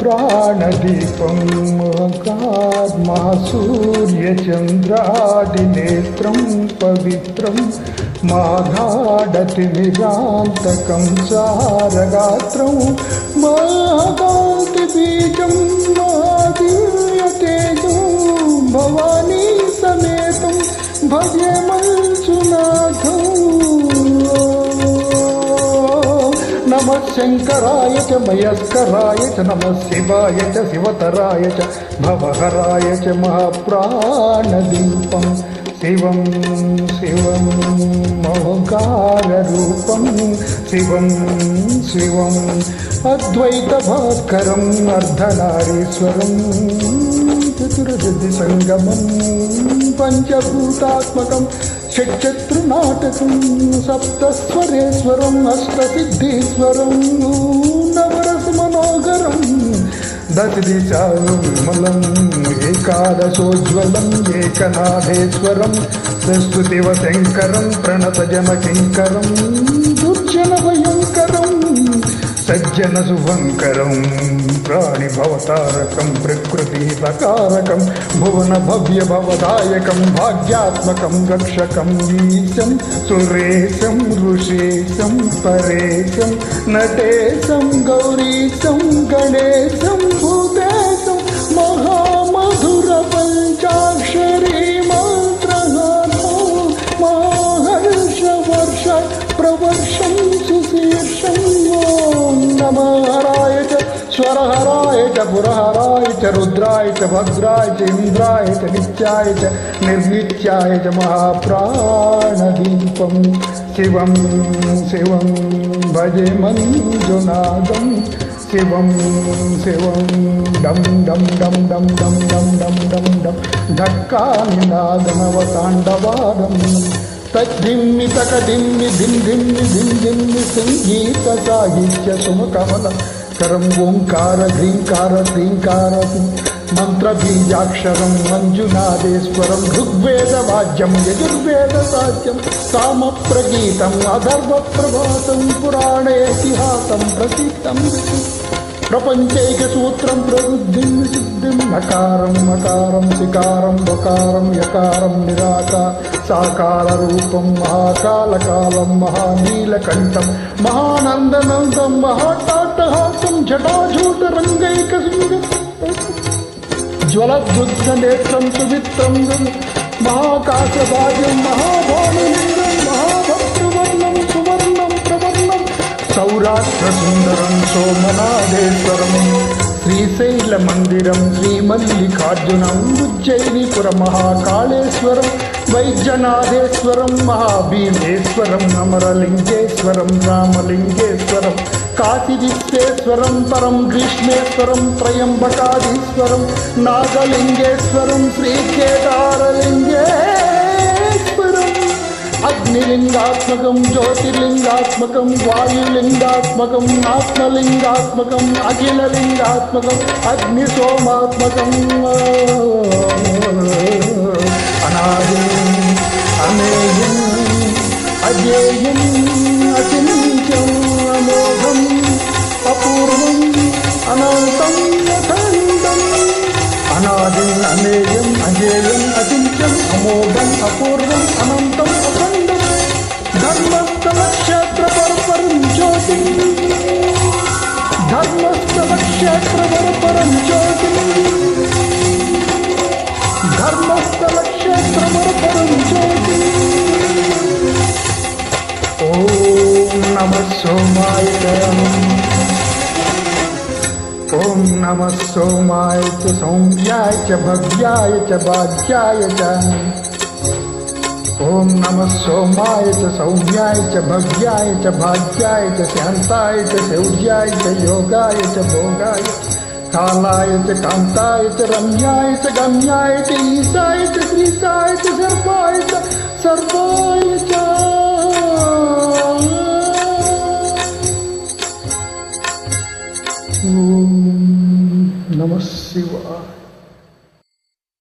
प्राणदीपं महाकाद्महासूर्यचन्द्रादिनेत्रं पवित्रं माघाडतिमिरान्तकं सारगात्रं माकान्तिबीजम् శంకరాయ చ మయస్కరాయ చ నమ శివాయ చ శివతరాయ చ భవహరాయ చ మహాప్రాణదీపం. శివం శివం మహకారూపం శివం శివం అద్వైతభాస్కరం అర్ధనారీశ్వరం. చతురసిద్ధి సంగమం పంచభూతాత్మకం. షట్చత్రునాటకం సప్తస్వరేశ్వరం అష్టసిద్ధీశ్వరం నవరసు మనోహరం దశదిశామలం ఏకాదశోజ్వలం ఏకనాథేశ్వరం సంస్కృతివ శంకరం ప్రణతజమ సజ్జన శుభంకరం ప్రాణిభవతారకం ప్రకృతి సకారకం భువన భవ్య భవదాయకం భాగ్యాత్మకం రక్షకం ఈశం సురేశం ఋషేశం పరేశం నటేశం గౌరీశం గణేశం భూ हर हराय च पुरहराय च रुद्राय च भद्राय च इन्द्राय च नित्याय च निर्नित्याय च महाप्राणदीपं शिवं शिवं भजे मञ्जुनादं शिवं शिवं डं डं डं डं डं डं डं डं डं धक्कानिनादनवताण्डवादम् तद्धिम्नि तकदिम्नि धिं धिम्नि धिं धिम्नि సాహిత్య ఓంకార హ్రీంకార శ్రీంకార మంత్ర బీజాక్షరం మంజునాథేశ్వరం ఋగ్వేద వాద్యం యజుర్వేద సాధ్యం సామ ప్రగీతం అధర్వ ప్రభాతం పురాణేతిహాసం ప్రసిద్ధం ప్రపంచైక సూత్రం ప్రవృద్ధిం సిద్ధిం నకారం మకారం సికారం వకారం యకారం నిరాక సాకార రూపం మహాకాలకాలం మహానీలకంఠం మహానందనందం మహాటాటహాసం జటాజూట రంగైక సింగం జ్వలద్భుత నేత్రం సువిత్రం మహాకాశభాగ్యం మహా அருளாற்ற சுந்தரம் சோமநாதேஸ்வரம் ஸ்ரீசைல மந்திரம் ஸ்ரீமல்லிகார்ஜுனம் உஜ்ஜயினி புரமஹா காளேஸ்வரம் வைஜநாதேஸ்வரம் மகாபீமேஸ்வரம் அமரலிங்கேஸ்வரம் ராமலிங்கேஸ்வரம் காசிவிஸ்வேஸ்வரம் பரம் கிருஷ்ணேஸ்வரம் திரையம்பகாதீஸ்வரம் நாகலிங்கேஸ்வரம் ஸ்ரீகேதார లింగాత్మకం జ్యోతిర్లింగాత్మకం వాయులింగాత్మకం ఆత్మలింగాత్మకం అఖిలలింగాత్మకం అగ్ని సోమాత్మకం అనాది అమేయం అజేయం అచింత్యం అమోఘం అపూర్వం అనంతం అనాది అమేయం అజేయం అచింత్యం అమోఘం అపూర్వం सर्वक्षेत्रवर परं ज्योति धर्मस्थलक्षेत्रवर परं ज्योति। ॐ नमः सोमाय ॐ नमः सोमाय सौम्याय च भव्याय च बाध्याय च। ओम नम सोमाय सौम्याय च भव्याय च भाग्याय शांताय च शौर्याय च योगाय भोगाय कालाय कांताय रम्याय गम्याय ईशाय श्रीताय सर्पाय सर्वाय